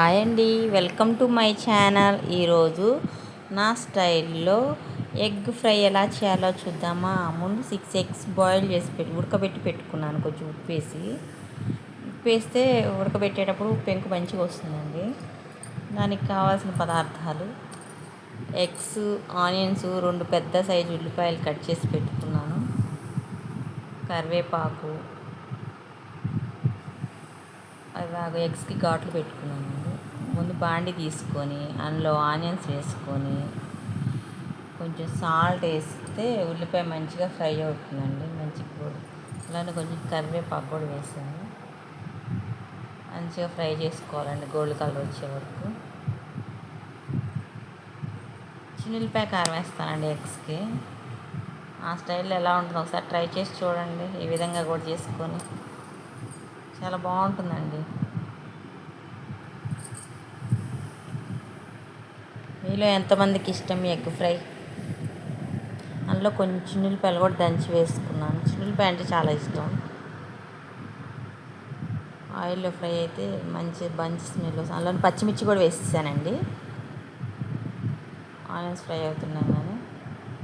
Hi అండి. Welcome to my channel. ఈరోజు నా స్టైల్లో ఎగ్ ఫ్రై ఎలా చేయాలో చూద్దామా. ముందు సిక్స్ ఎగ్స్ బాయిల్ చేసి పెట్టి ఉడకబెట్టి పెట్టుకున్నాను. కొంచెం ఉప్పు వేసి. ఉప్పు వేస్తే ఉడకబెట్టేటప్పుడు పెంకు మంచిగా వస్తుందండి. దానికి కావాల్సిన పదార్థాలు. ఎగ్స్ ఆనియన్స్ రెండు పెద్ద సైజు ఉల్లిపాయలు కట్ చేసి పెట్టుకున్నాను. కరివేపాకు. అలాగ ఎగ్స్కి ఘాట్లు పెట్టుకున్నాను ముందు బాండి తీసుకొని అందులో ఆనియన్స్ వేసుకొని కొంచెం సాల్ట్ వేస్తే ఉల్లిపాయ మంచిగా ఫ్రై అవుతుందండి మంచి కూడా అలానే కొంచెం కరివేపాకు కూడా వేసాను. మంచిగా ఫ్రై చేసుకోవాలండి గోల్డ్ కలర్ వచ్చే వరకు. చిన్నులపాయ కారం వేస్తానండి ఎగ్స్కి. ఆ స్టైల్లో ఎలా ఉంటుందో ఒకసారి ట్రై చేసి చూడండి ఈ విధంగా కూడా చేసుకొని. చాలా బాగుంటుందండి. మీలో ఎంతమందికి ఇష్టం ఎగ్ ఫ్రై? అందులో కొంచెం చిన్నులపాయలు కూడా దంచి వేసుకున్నాను. చిన్నులపాయ అంటే చాలా ఇష్టం. ఆయిల్లో ఫ్రై అయితే మంచి మంచి స్మెల్ వస్తుంది. అందులో పచ్చిమిర్చి కూడా వేసేసానండి. ఆనియన్స్ ఫ్రై అవుతున్నాయి కానీ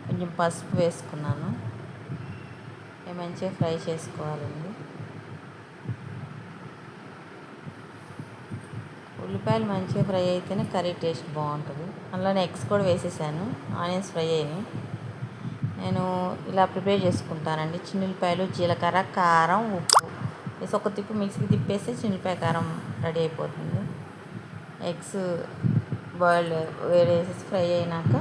కొంచెం పసుపు వేసుకున్నాను. మంచిగా ఫ్రై చేసుకోవాలండి. ఉల్లిపాయలు మంచిగా ఫ్రై అయితేనే కర్రీ టేస్ట్ బాగుంటుంది. అందులోనే ఎగ్స్ కూడా వేసేసాను. ఆనియన్స్ ఫ్రై అయ్యి నేను ఇలా ప్రిపేర్ చేసుకుంటానండి. చిన్నులపాయలు జీలకర్ర కారం ఉప్పు. వేసి ఒక తిప్పు మిక్సీకి తిప్పేస్తే చిన్నులపాయ కారం రెడీ అయిపోతుంది. ఎగ్స్ బాయిల్డ్ వేసేసి ఫ్రై అయినాక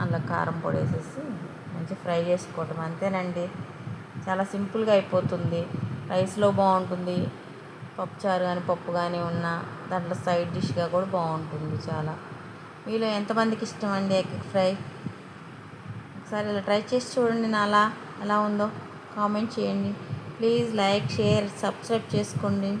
అందులో కారం పొడి వేసేసి మంచిగా ఫ్రై చేసుకోవటం. అంతేనండి. చాలా సింపుల్గా అయిపోతుంది. రైస్లో బాగుంటుంది. పప్పుచారు కానీ పప్పు కానీ ఉన్న దాంట్లో సైడ్ డిష్గా కూడా బాగుంటుంది చాలా. మీలో ఎంతమందికి ఇష్టం అండి ఎగ్ ఫ్రై? ఒకసారి ఇలా ట్రై చేసి చూడండి నాలా ఎలా ఉందో. కామెంట్ చేయండి. ప్లీజ్ లైక్ షేర్ సబ్స్క్రైబ్ చేసుకోండి.